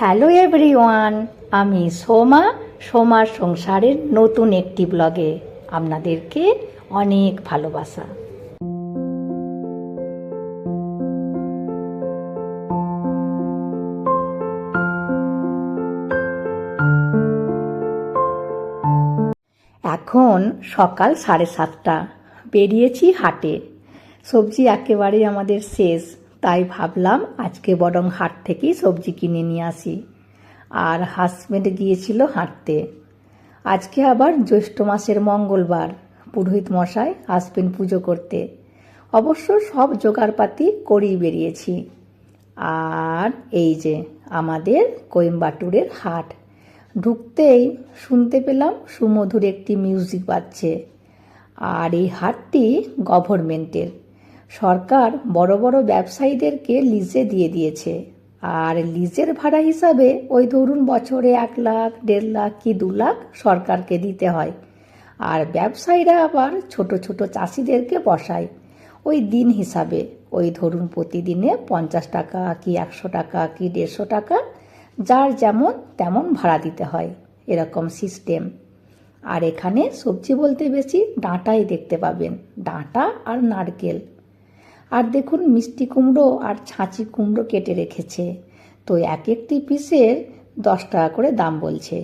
Hello everyone আমি সোমা, সোমার সংসারের নতুন একটি ব্লগে আপনাদেরকে অনেক ভালোবাসা। এখন সকাল সাড়ে সাতটা, বেরিয়েছি হাটে। সবজি একেবারেই আমাদের শেষ। তাই ভাবলাম আজকে বরং হাট থেকেই সবজি কিনে নিয়ে আসি। আর হাজবেন্ড গিয়েছিল হাঁটতে। আজকে আবার জ্যৈষ্ঠ মাসের মঙ্গলবার। পুরোহিত মশাই আসবেন পুজো করতে। অবশ্য সব জোগাড়পাতি করেই বেরিয়েছি। আর এই যে আমাদের কোয়েম্বাটুরের হাট। ঢুকতেই শুনতে পেলাম সুমধুর একটি মিউজিক বাজছে। আর এই হাটটি গভর্নমেন্টের সরকার বড় বড় ব্যবসায়ীদেরকে লিজে দিয়ে দিয়েছে। আর লিজের ভাড়া হিসাবে ওই ধরুন বছরে এক লাখ, দেড় লাখ কি দু লাখ সরকারকে দিতে হয়। আর ব্যবসায়ীরা আবার ছোট ছোট চাষিদেরকে বসায় ওই দিন হিসাবে। ওই ধরুন প্রতিদিনে পঞ্চাশ টাকা কি একশো টাকা কি দেড়শো টাকা, যার যেমন তেমন ভাড়া দিতে হয়। এরকম সিস্টেম। আর এখানে সবজি বলতে বেশি ডাঁটাই দেখতে পাবেন। ডাঁটা আর নারকেল। আর দেখুন মিষ্টি কুমড়ো আর ছাঁচি কুমড়ো কেটে রেখেছে। তো এক একটি পিসের দশ টাকা করে দাম বলছে।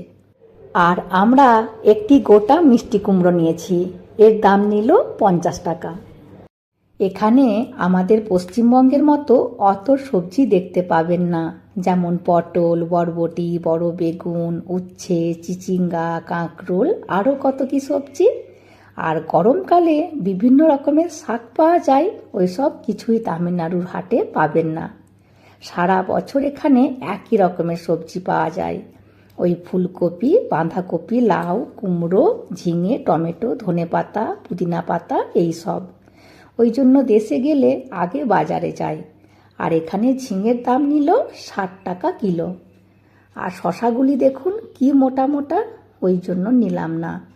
আর আমরা একটি গোটা মিষ্টি কুমড়ো নিয়েছি। এর দাম নিল পঞ্চাশ টাকা। এখানে আমাদের পশ্চিমবঙ্গের মতো অত সবজি দেখতে পাবেন না। যেমন পটল, বরবটি, বড় বেগুন, উচ্ছে, চিচিঙ্গা, কাঁকরোল, আরও কত কি সবজি আর গরমকালে বিভিন্ন রকমের শাক পাওয়া যায় ওই সব কিছুই তামিলনাড়ুর হাটে পাবেন না। সারা বছর এখানে একই রকমের সবজি পাওয়া যায়। ওই ফুলকপি, বাঁধাকপি, লাউ, কুমড়ো, ঝিঙে, টমেটো, ধনেপাতা, পুদিনা পাতা, এই সব। ওই জন্য দেশে গেলে আগে বাজারে যাই। আর এখানে ঝিঙের দাম নিল ষাট টাকা কিলো। আর শশাগুলি দেখুন কি মোটা মোটা, ওই জন্য নিলাম না।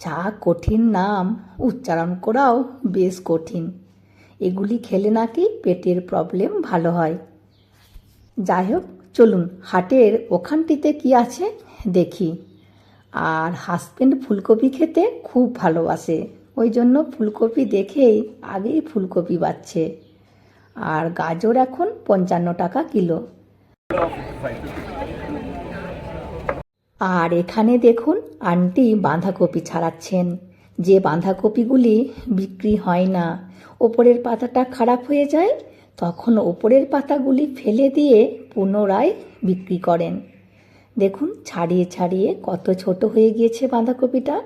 যা কঠিন নাম উচ্চারণ করাও বেশ কঠিন। এগুলি খেলে নাকি পেটের প্রবলেম ভালো হয়। যাই হোক চলুন হাটের ওখানটিতে কি আছে দেখি। আর হাজবেন্ড ফুলকপি খেতে খুব ভালোবাসে, ওই জন্য ফুলকপি দেখেই আগেই ফুলকপি বাচ্ছে আর গাজর এখন পঞ্চান্ন টাকা কিলো। আর এখানে দেখুন আন্টি বাঁধাকপি ছাড়াচ্ছেন। যে বাঁধাকপিগুলি বিক্রি হয় না, ওপরের পাতাটা খারাপ হয়ে যায়, তখন ওপরের পাতাগুলি ফেলে দিয়ে পুনরায় বিক্রি করেন। দেখুন, ছাড়িয়ে ছাড়িয়ে কত ছোট হয়ে গিয়েছে বাঁধাকপিটা।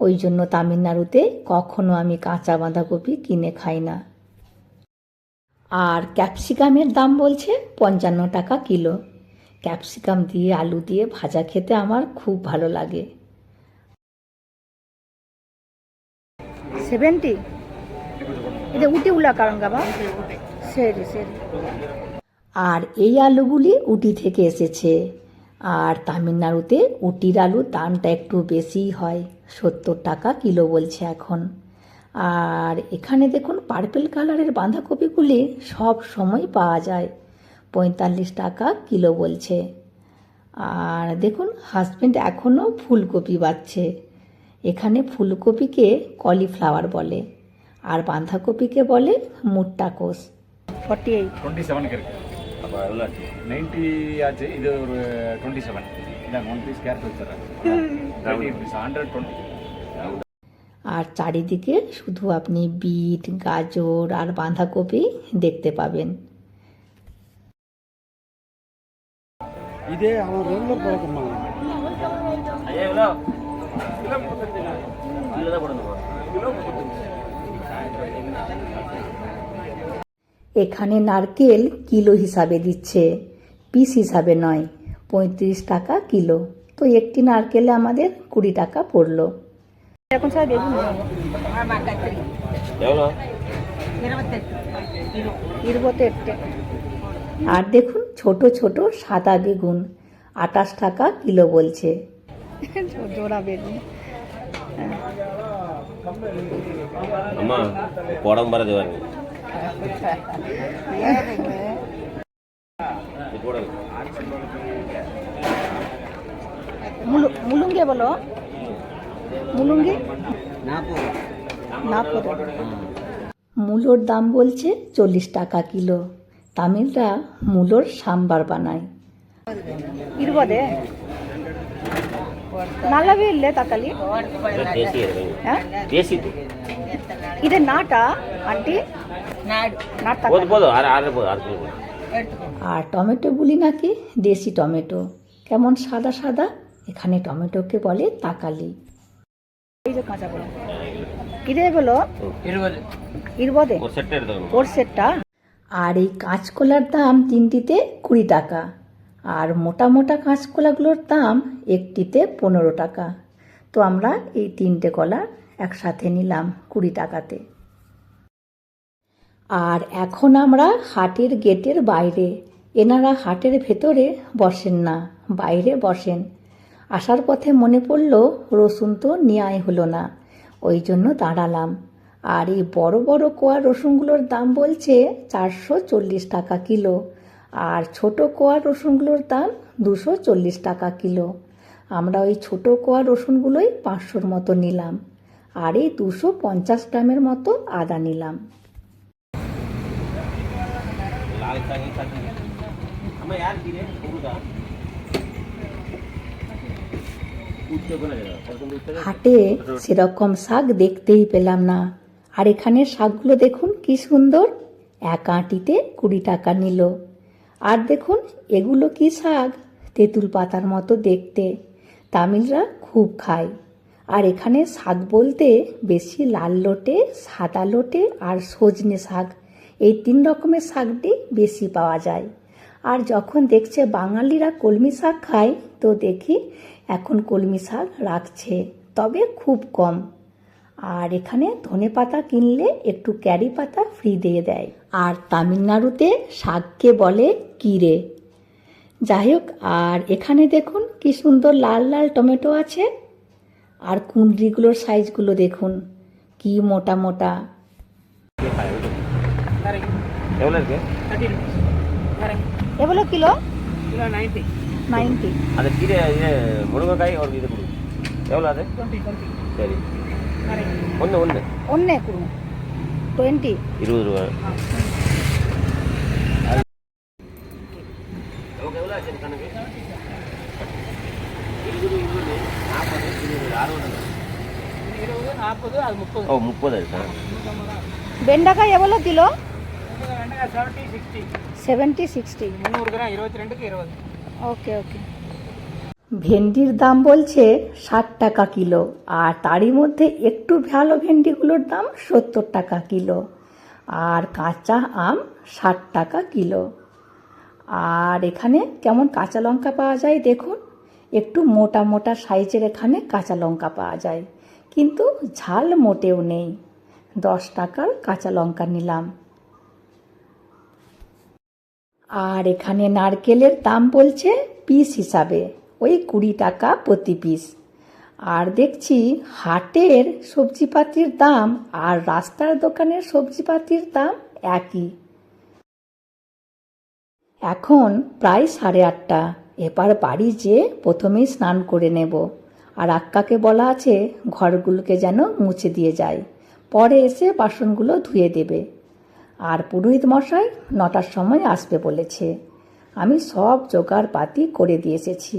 ওই জন্য তামিলনাড়ুতে কখনো আমি কাঁচা বাঁধাকপি কিনে খাই না। আর ক্যাপসিকামের দাম বলছে পঞ্চান্ন টাকা কিলো। ক্যাপসিকাম দিয়ে আলু দিয়ে ভাজা খেতে আমার খুব ভালো লাগে। সেভেন্টি আর এই আলুগুলি উটি থেকে এসেছে। আর তামিলনাড়ুতে উটির আলুর দামটা একটু বেশিই হয় সত্তর টাকা কিলো বলছে এখন। আর এখানে দেখুন পার্পেল কালারের বাঁধাকপিগুলি সব সময় পাওয়া যায়। পঁয়তাল্লিশ টাকা কিলো বলছে আর দেখুন হাজবেন্ড এখনও ফুলকপি বাচ্ছে এখানে ফুলকপিকে কলিফ্লাওয়ার বলে আর বাঁধাকপিকে বলে মুট্টাকোষ ফর্টি এইট டுவெண்ட்டி செவனுக்கு இருக்கு அப்போ எவ்வளோ ஆச்சு நைன்ட்டி ஆச்சு இது ஒரு டுவெண்ட்டி செவன் இந்தாங்க one piece carrot வச்சுறேன் thirty rupees hundred twenty আর চারিদিকে শুধু আপনি বিট গাজর আর বাঁধাকপি দেখতে পাবেন இதே அவன் ரொம்ப பழக்கமாக এখানে নারকেল কিলো হিসাবে দিচ্ছে পিস হিসাবে নয় পঁয়ত্রিশ টাকা কিলো। তো একটি নারকেলে আমাদের কুড়ি টাকা পড়ল। এখন আর দেখুন ছোট ছোট সাদা বেগুন আটাশ টাকা কিলো বলছে জোড়া বেগুন అమ్మా పోవడం పడదు అని చూడాలి মুলু- মুলুঙ্গে বলো মুলুঙ্গি না মূলোর দাম বলছে চল্লিশ টাকা কিলো தமிழ்ரா முலோர் சாம்பார் பானாய் இருபது நல்லாவே இல்லை தக்காளி இது நாட்டா ஆண்டி আর টমেটোগুলি নাকি? দেশি টমেটো। কেমন সাদা সাদা? এখানে টমেটোকে বলে তাকালি। এই যে কাঁচা বলো। বলো? ইরবদে। ওর সেটটা? আর এই কাঁচকলার দাম তিনটিতে কুড়ি টাকা। আর মোটা মোটা কাঁচকলাগুলোর দাম একটিতে পনেরো টাকা। তো আমরা এই তিনটে কলা একসাথে নিলাম কুড়ি টাকাতে। আর এখন আমরা হাটের গেটের বাইরে। এনারা হাটের ভেতরে বসেন না, বাইরে বসেন। আসার পথে মনে পড়ল রসুন তো নেওয়াই হলো না, ওই জন্য দাঁড়ালাম। আর এই বড় বড় কোয়া রসুনগুলোর দাম বলছে চারশো চল্লিশ টাকা কিলো আর ছোট কোয়া রসুনগুলোর দাম দুশো চল্লিশ টাকা কিলো। আমরা ওই ছোট কোয়া রসুনগুলোই পাঁচশোর মতো নিলাম আর এই দুশো পঞ্চাশ গ্রামের মতো আদা নিলাম। হাটে সেরকম শাক দেখতেই পেলাম না। আর এখানে শাকগুলো দেখুন কি সুন্দর। এক আঁটিতে কুড়ি টাকা নিল। আর দেখুন, এগুলো কি শাক? তেঁতুল পাতার মতো দেখতে। তামিলরা খুব খায়। আর এখানে শাক বলতে বেশি লাল লোটে, সাদা লোটে আর সজনে শাক। এই তিন রকমের শাকটি বেশি পাওয়া যায়। আর যখন দেখছে বাঙালিরা কলমি শাক খায়, তো দেখি এখন কলমি শাক রাখছে, তবে খুব কম। আর এখানে ধনে পাতা কিনলে একটু ক্যারি পাতা ফ্রি দিয়ে দেয়। আর তামিলনাড়ুতে শাককে বলে কিরে। যাই হোক আর এখানে দেখুন কি সুন্দর লাল লাল টমেটো আছে। আর কুঁদরিগুলোর সাইজগুলো দেখুন কি মোটা মোটা। কিলো? নাইনটি ఉన్నాయి ఇప్పుడు. ట్వంటీ. ఇరవై రూపాయలు బెండకాయ ఎవరో kilo? Seventy sixty. Seventy sixty okay okay. ভেন্ডির দাম বলছে ষাট টাকা কিলো, আর তারই মধ্যে একটু ভালো ভেন্ডিগুলোর দাম সত্তর টাকা কিলো, আর কাঁচা আম ষাট টাকা কিলো। আর এখানে কেমন কাঁচা লঙ্কা পাওয়া যায় দেখুন। একটু মোটা মোটা সাইজের এখানে কাঁচা লঙ্কা পাওয়া যায়, কিন্তু ঝাল মোটেও নেই। দশ টাকার কাঁচা লঙ্কা নিলাম। আর এখানে নারকেলের দাম বলছে পিস হিসাবে। ওই কুড়ি টাকা প্রতি পিস আর দেখছি হাটের সবজিপাতির দাম আর রাস্তার দোকানের সবজিপাতির দাম একই। এখন প্রায় সাড়ে আটটা। এবার বাড়ি যেয়ে প্রথমেই স্নান করে নেব। আর আক্কাকে বলা আছে, ঘরগুলোকে যেন মুছে দিয়ে যায়। পরে এসে বাসনগুলো ধুয়ে দেবে। আর পুরোহিত মশাই নটার সময় আসবে বলেছে। আমি সব জোগাড় পাতি করে দিয়ে এসেছি।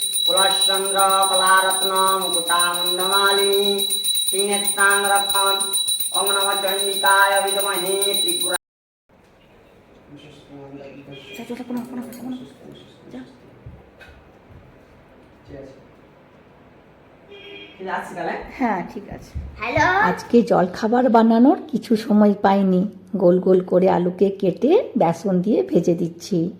ওং নম চণ্ডিকায় বিদমহে ত্রিপুরা হ্যাঁ ঠিক আছে। হ্যালো? আজকে জলখাবার বানানোর কিছু সময় পাইনি। গোল গোল করে আলুকে কেটে বেসন দিয়ে ভেজে দিচ্ছি।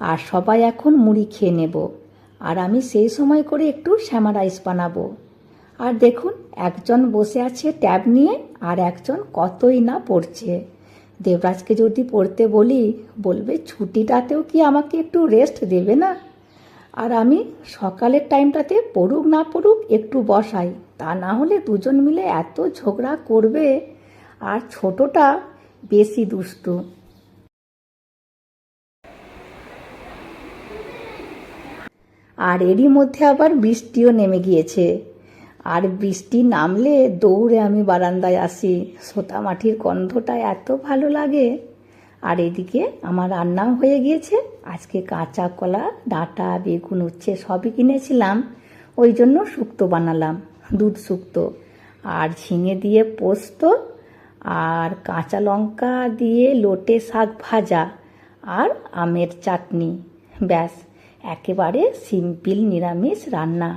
আর সবাই এখন মুড়ি খেয়ে নেব। আর আমি সেই সময় করে একটু শ্যামা রাইস বানাবো। আর দেখুন, একজন বসে আছে ট্যাব নিয়ে আর একজন কতই না পড়ছে। দেবরাজকে যদি পড়তে বলি, বলবে, ছুটিটাতেও কি আমাকে একটু রেস্ট দেবে না? আর আমি, সকালের টাইমটাতে পড়ুক না পড়ুক একটু বসাই, তা না হলে দুজন মিলে এত ঝগড়া করবে। আর ছোটটা বেশি দুষ্টু। আর এরই মধ্যে আবার বৃষ্টিও নেমে গিয়েছে। আর বৃষ্টি নামলে দৌড়ে আমি বারান্দায় আসি। সোতা মাটির গন্ধটা এত ভালো লাগে। আর এদিকে আমার রান্নাও হয়ে গিয়েছে। আজকে কাঁচা কলা, ডাঁটা, বেগুন, উচ্ছে সবই কিনেছিলাম। ওই জন্য শুক্তো বানালাম, দুধ শুক্তো। আর ঝিঙে দিয়ে পোস্ত, আর কাঁচা লঙ্কা দিয়ে লোটে শাক ভাজা, আর আমের চাটনি। ব্যাস একেবারে সিম্পল নিরামিষ রান্না।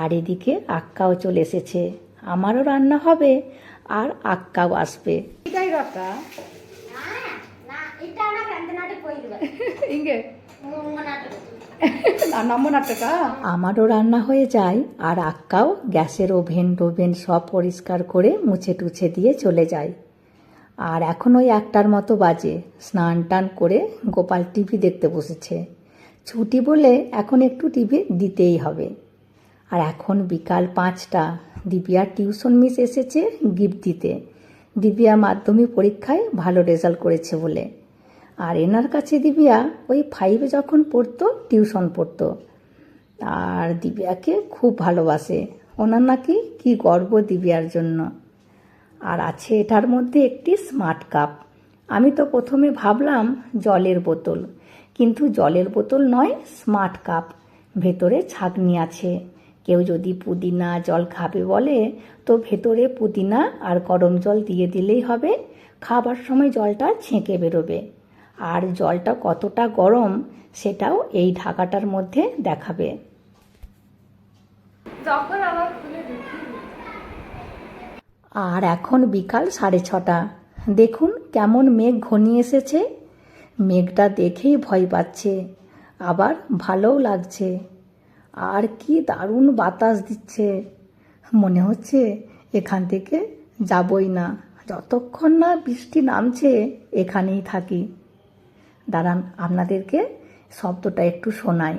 আর এদিকে আক্কাও চলে এসেছে। আমারও রান্না হবে আর আক্কাও আসবে। আমারও রান্না হয়ে যায় আর আক্কাও গ্যাসের ওভেন টোভেন সব পরিষ্কার করে মুছে টুছে দিয়ে চলে যায়। আর এখন ওই একটার মতো বাজে স্নান টান করে গোপাল টিভি দেখতে বসেছে। ছুটি বলে এখন একটু টিভি দিতেই হবে। আর এখন বিকাল পাঁচটা, দিব্যার টিউশন মিস এসেছে গিফট দিতে। দিব্যা মাধ্যমিক পরীক্ষায় ভালো রেজাল্ট করেছে বলে। আর এনার কাছে দিবিয়া ওই ফাইভে যখন পড়তো, টিউশন পড়তো। আর দিব্যাকে খুব ভালোবাসে। ওনার নাকি কি গর্ব দিব্যার জন্য। আর আছে এটার মধ্যে একটি স্মার্ট কাপ আমি তো প্রথমে ভাবলাম জলের বোতল। কিন্তু জলের বোতল নয় স্মার্ট কাপ ভেতরে ছাগনি আছে। কেউ যদি পুদিনা জল খাবে বলে তো ভেতরে পুদিনা আর গরম জল দিয়ে দিলেই হবে। খাবার সময় জলটা ছেঁকে বেরোবে। আর জলটা কতটা গরম সেটাও এই ঢাকাটার মধ্যে দেখাবে। আর এখন বিকাল সাড়ে ছটা। দেখুন কেমন মেঘ ঘনিয়ে এসেছে। মেঘটা দেখেই ভয় পাচ্ছে। আবার ভালোও লাগছে। আর কি দারুণ বাতাস দিচ্ছে। মনে হচ্ছে এখান থেকে যাবই না। যতক্ষণ না বৃষ্টি নামছে, এখানেই থাকি। দাঁড়ান, আপনাদেরকে শব্দটা একটু শোনাই।